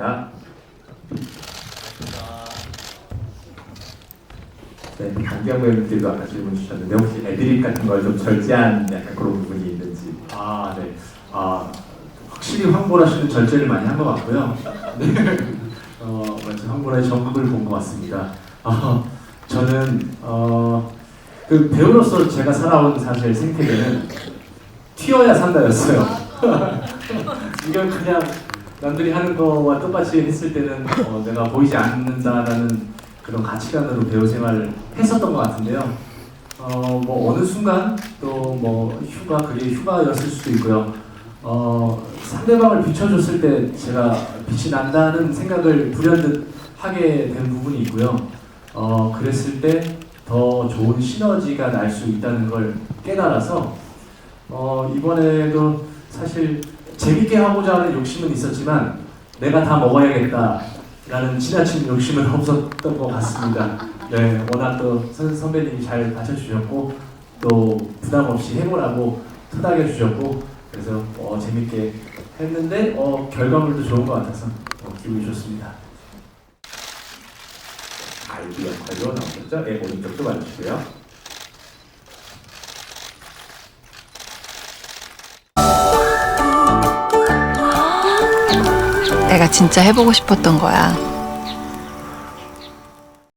부탁드립니다. 네, 강경 배우님들도 아까 질문 주셨는데 혹시 애드립 같은 걸 좀 절제한 약간 그런 부분이 있는지 아 네. 아 확실히 황보라 씨는 절제를 많이 한 것 같고요. 네. 어, 마치 황보라의 전국을 본 것 같습니다. 어, 저는 어, 그 배우로서 제가 살아온 사실 생태계는 튀어야 산다였어요. 이건 그냥 남들이 하는 거와 똑같이 했을 때는 어, 내가 보이지 않는다라는 그런 가치관으로 배우 생활을 했었던 것 같은데요. 어, 뭐 어느 순간 또 뭐 휴가 그게 휴가였을 수도 있고요. 어, 상대방을 비춰줬을 때 제가 빛이 난다는 생각을 불현듯 하게 된 부분이 있고요. 어, 그랬을 때 더 좋은 시너지가 날 수 있다는 걸 깨달아서 어, 이번에도 사실 재밌게 하고자 하는 욕심은 있었지만 내가 다 먹어야겠다라는 지나친 욕심은 없었던 것 같습니다. 네, 워낙 또 선, 선배님이 잘 받쳐주셨고 또 부담 없이 해보라고 토닥여 주셨고 그래서 어, 재밌게 했는데 어, 결과물도 좋은 것 같아서 어, 기분이 좋습니다. 아이디 역할로 나오셨죠? 네, 오른쪽도 봐주시고요. 내가 진짜 해보고 싶었던 거야.